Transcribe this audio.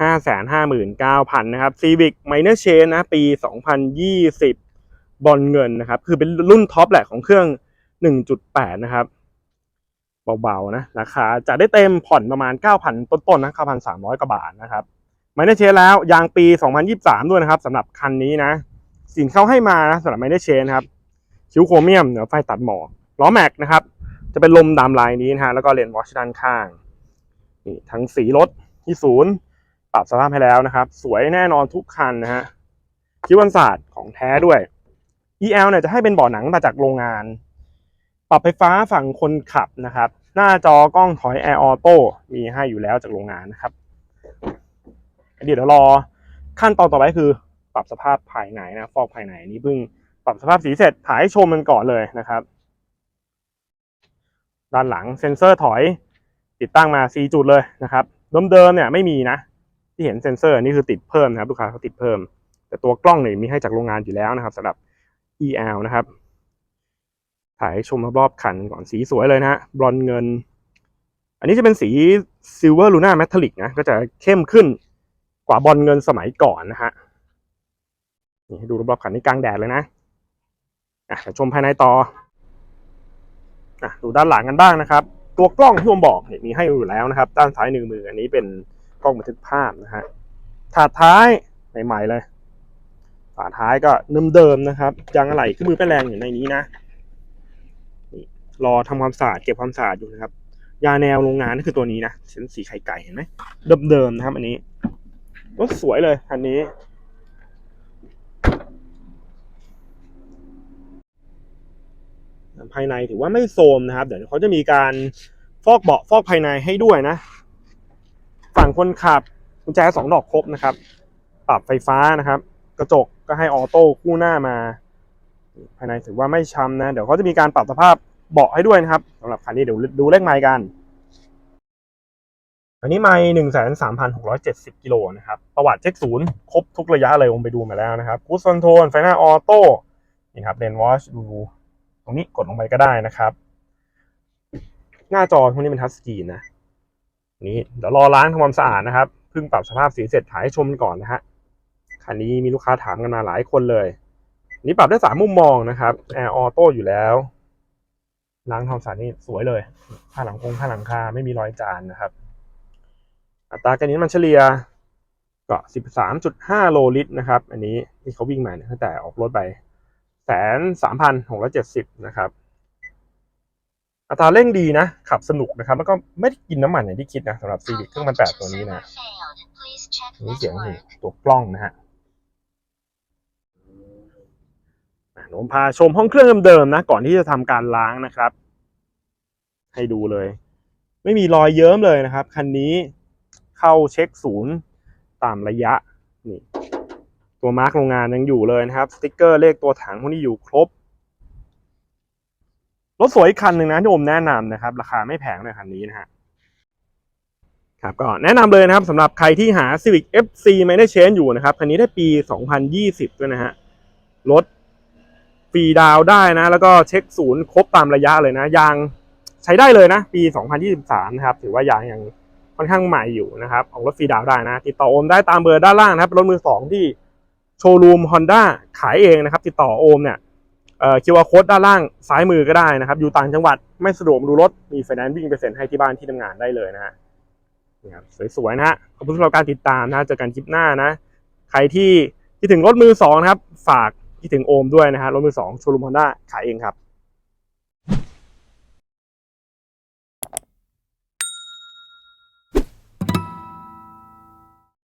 ห้าแสนห้าหมื่นเก้าพันนะครับ Civic Minor Change นะ ปีสองพันยี่สิบบอลเงินนะครับ คือเป็นรุ่นท็อปแหละของเครื่องหนึ่งจุดแปดนะครับ เบาๆ นะ ราคาจะได้เต็มผ่อนประมาณเก้าพันต้นๆนะเก้าพันสามร้อยกว่าบาทนะครับไม่ได้เชนแล้ว ยางปี 2023 ด้วยนะครับสำหรับคันนี้นะ สินเขาให้มานะสำหรับไม่ได้เชนนะครับ คิ้วโครเมียมเหนือไฟตัดหมอกล้อแม็กนะครับ จะเป็นลมดำลายนี้นะฮะ แล้วก็เลนส์วอชด้านข้าง นี่ทั้งสีรถที่ศูนย์ ปรับสภาพให้แล้วนะครับ สวยแน่นอนทุกคันนะฮะคิวันศาสตร์ของแท้ด้วย EL เนี่ยจะให้เป็นเบาะหนังมาจากโรงงาน ปรับไฟฟ้าฝั่งคนขับนะครับ หน้าจอกล้องถอยแอร์ออโต้มีให้อยู่แล้วจากโรงงานนะครับเดี๋ยวรอขั้นตอนต่อไปคือ ปรับสภาพภายในนะ ฟอกภายในนี่เพิ่งปรับสภาพสีเสร็จถ่ายให้ชมมันก่อนเลยนะครับ ด้านหลังเซ็นเซอร์ถอยติดตั้งมา 4 จุดเลยนะครับเดิมๆเนี่ยไม่มีนะ ที่เห็นเซ็นเซอร์นี่คือติดเพิ่มนะครับลูกค้าเขาติดเพิ่ม แต่ตัวกล้องเนี่ยมีให้จากโรงงานอยู่แล้วนะครับสำหรับ EL นะครับ ถ่ายให้ชมรอบๆคันก่อนสีสวยเลยนะฮะบลอนเงิน อันนี้จะเป็นสีซิลเวอร์ลูน่าแมทัลลิกนะก็จะเข้มขึ้นกว่าบอลเงินสมัยก่อนนะฮะนี่ให้ดูรอบๆคันนี้กลางแดดเลยนะอะเดี๋ยวชมภายในต่ออะดูด้านหลังกันบ้างนะครับ ตัวกล้องที่ผมบอกเนี่ยมีให้อยู่แล้วนะครับ ด้านซ้ายหนึ่งมืออันนี้เป็น กล้องบันทึกภาพนะฮะถาดท้ายใหม่ๆเลยฝาท้ายก็เดิมๆนะครับยางอะไหล่ขึ้นมือแป้แรงอยู่ในนี้นะนี่รอทำความสะอาดเก็บความสะอาดอยู่นะครับ ยาแนวโรงงานนี่คือตัวนี้นะเส้นสีไข่ไก่เห็นไหมเดิมๆนะครับ อันนี้รถสวยเลยคันนี้ ภายในถือว่าไม่โทรมนะครับ เดี๋ยวเขาจะมีการฟอกเบาะฟอกภายในให้ด้วยนะ ฝั่งคนขับกุญแจสองดอกครบนะครับ ปรับไฟฟ้านะครับ กระจกก็ให้ออโต้คู่หน้ามา ภายในถือว่าไม่ช้ำนะ เดี๋ยวเขาจะมีการปรับสภาพเบาะให้ด้วยนะครับสำหรับคันนี้เดี๋ยวดูเลขไมล์กัน อันนี้ไม่หนึ่งแสนสามพันหกร้อยเจ็ดสิบกิโลนะครับ ประวัติเช็คศูนย์ครบทุกระยะเลยผมไปดูมาแล้วนะครับกูสคอนโทรลไฟหน้าออโต้นี่ครับเลนวอชดูตรงนี้กดลงไปก็ได้นะครับ หน้าจอพวกนี้เป็นทัชสกรีนนะ นี่เดี๋ยวรอล้างทำความสะอาดนะครับเพิ่งปรับสภาพสีเสร็จถ่ายให้ชมก่อนนะฮะคันนี้มีลูกค้าถามกันมาหลายคนเลยนนี้ปรับได้สามมุมมองนะครับแอร์ออโต้อยู่แล้วล้างทำความสะอาดนี่สวยเลยผ้าหลังคงผ้าหลังคาไม่มีรอยจานนะครับ อัตราการนี้มันเฉลี่ยก็สิบสามจุดห้าโลลิตรนะครับ อันนี้ที่เขาวิ่งมาเนี่ยตั้งแต่ออกรถไปแสนสามพันหกร้อยเจ็ดสิบนะครับ อัตราเร่งดีนะ ขับสนุกนะครับ แล้วก็ไม่ได้กินน้ำมันอย่างที่คิดนะสำหรับซีวิ c เครื่องมันแปดตัวนี้นะนี่เสียงนี่ตัวกล้องนะฮะอะผมพาชมห้องเครื่องเดิมๆนะ ก่อนที่จะทำการล้างนะครับ ให้ดูเลย ไม่มีรอยเยิ้มเลยนะครับ คันนี้เข้าเช็คศูนย์ตามระยะนี่ตัวมาร์กโรงงานยังอยู่เลยนะครับ สติกเกอร์เลขตัวถังพวกนี้อยู่ครบ รถสวยอีกคันหนึ่งนะที่ผมแนะนำนะครับ ราคาไม่แพงเลยคันนี้นะฮะครับก็แนะนำเลยนะครับสำหรับใครที่หา Civic FC ไม่ได้เชนอยู่นะครับ คันนี้ได้ปี 2020 ด้วยนะฮะรถฟรีดาวได้นะ แล้วก็เช็คศูนย์ครบตามระยะเลยนะยางใช้ได้เลยนะ ปี 2023 นะครับ ถือว่ายางยังค่อนข้างใหม่อยู่นะครับออกรถฟรีดาวได้นะ ติดต่อโอมได้ตามเบอร์ด้านล่างนะครับเป็นรถมือสองที่โชว์รูม Honda ขายเองนะครับ ติดต่อโอมเนี่ย คิวอาร์โค้ดด้านล่างซ้ายมือก็ได้นะครับ อยู่ต่างจังหวัดไม่สะดวกดูรถ มีไฟแนนซ์วิ่งไปเซ็นให้ที่บ้านที่ทำงานได้เลยนะฮะนี่ครับสวยๆนะฮะขอบคุณสำหรับการติดตามนะเจอกันคลิปหน้านะ ใครที่คิดถึงรถมือสองนะครับ ฝากคิดถึงโอมด้วยนะฮะรถมือสองโชลูมฮอนด้าขายเองครับ